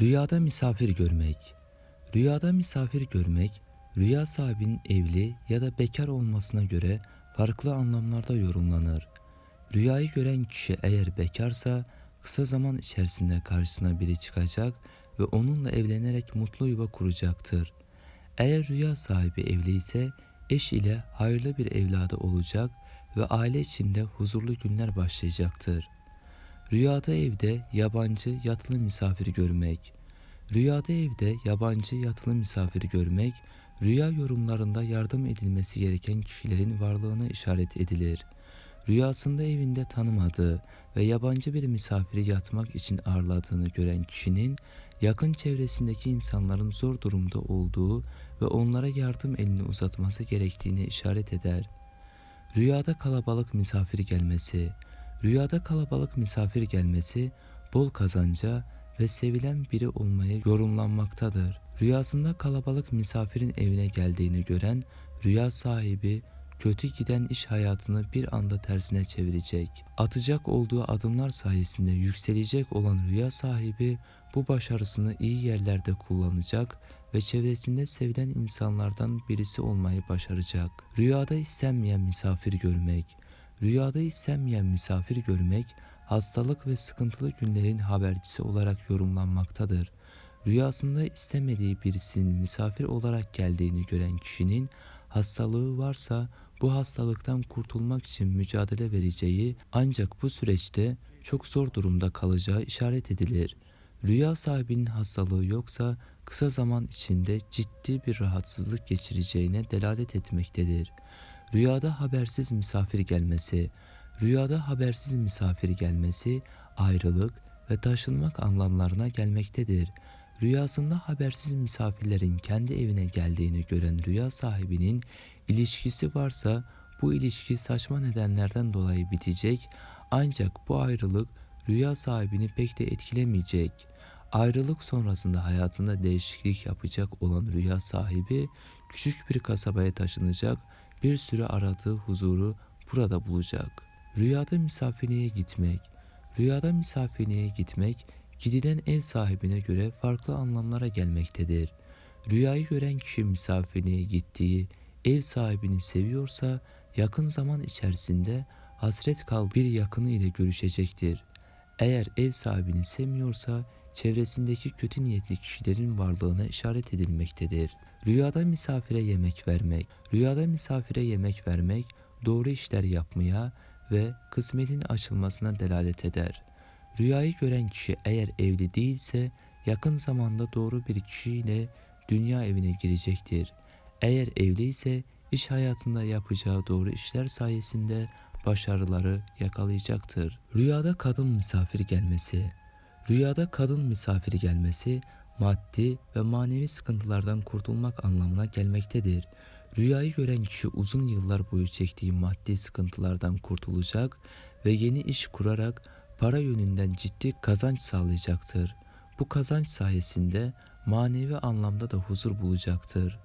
Rüyada misafir görmek. Rüyada misafir görmek, rüya sahibinin evli ya da bekar olmasına göre farklı anlamlarda yorumlanır. Rüyayı gören kişi eğer bekarsa kısa zaman içerisinde karşısına biri çıkacak ve onunla evlenerek mutlu yuva kuracaktır. Eğer rüya sahibi evli ise eş ile hayırlı bir evladı olacak ve aile içinde huzurlu günler başlayacaktır. Rüyada evde yabancı yatılı misafir görmek. Rüyada evde yabancı yatılı misafir görmek, rüya yorumlarında yardım edilmesi gereken kişilerin varlığına işaret edilir. Rüyasında evinde tanımadığı ve yabancı bir misafiri yatmak için ağırladığını gören kişinin yakın çevresindeki insanların zor durumda olduğu ve onlara yardım elini uzatması gerektiğini işaret eder. Rüyada kalabalık misafir gelmesi. Rüyada kalabalık misafir gelmesi bol kazanca ve sevilen biri olmaya yorumlanmaktadır. Rüyasında kalabalık misafirin evine geldiğini gören rüya sahibi kötü giden iş hayatını bir anda tersine çevirecek. Atacak olduğu adımlar sayesinde yükselecek olan rüya sahibi bu başarısını iyi yerlerde kullanacak ve çevresinde sevilen insanlardan birisi olmayı başaracak. Rüyada istenmeyen misafir görmek. Rüyada istenmeyen misafir görmek hastalık ve sıkıntılı günlerin habercisi olarak yorumlanmaktadır. Rüyasında istemediği birisinin misafir olarak geldiğini gören kişinin hastalığı varsa bu hastalıktan kurtulmak için mücadele vereceği ancak bu süreçte çok zor durumda kalacağı işaret edilir. Rüya sahibinin hastalığı yoksa kısa zaman içinde ciddi bir rahatsızlık geçireceğine delalet etmektedir. Rüyada habersiz misafir gelmesi, rüyada habersiz misafir gelmesi ayrılık ve taşınmak anlamlarına gelmektedir. Rüyasında habersiz misafirlerin kendi evine geldiğini gören rüya sahibinin ilişkisi varsa bu ilişki saçma nedenlerden dolayı bitecek ancak bu ayrılık rüya sahibini pek de etkilemeyecek. Ayrılık sonrasında hayatında değişiklik yapacak olan rüya sahibi küçük bir kasabaya taşınacak, bir süre aradığı huzuru burada bulacak. Rüyada misafirliğe gitmek. Rüyada misafirliğe gitmek gidilen ev sahibine göre farklı anlamlara gelmektedir. Rüyayı gören kişi misafirliğe gittiği ev sahibini seviyorsa yakın zaman içerisinde hasret kal bir yakını ile görüşecektir. Eğer ev sahibini sevmiyorsa çevresindeki kötü niyetli kişilerin varlığına işaret edilmektedir. Rüyada misafire yemek vermek. Rüyada misafire yemek vermek doğru işler yapmaya ve kısmetin açılmasına delalet eder. Rüyayı gören kişi eğer evli değilse yakın zamanda doğru bir kişiyle dünya evine girecektir. Eğer evli ise iş hayatında yapacağı doğru işler sayesinde başarıları yakalayacaktır. Rüyada kadın misafir gelmesi Rüyada kadın misafir gelmesi maddi ve manevi sıkıntılardan kurtulmak anlamına gelmektedir. Rüyayı gören kişi uzun yıllar boyu çektiği maddi sıkıntılardan kurtulacak ve yeni iş kurarak para yönünden ciddi kazanç sağlayacaktır. Bu kazanç sayesinde manevi anlamda da huzur bulacaktır.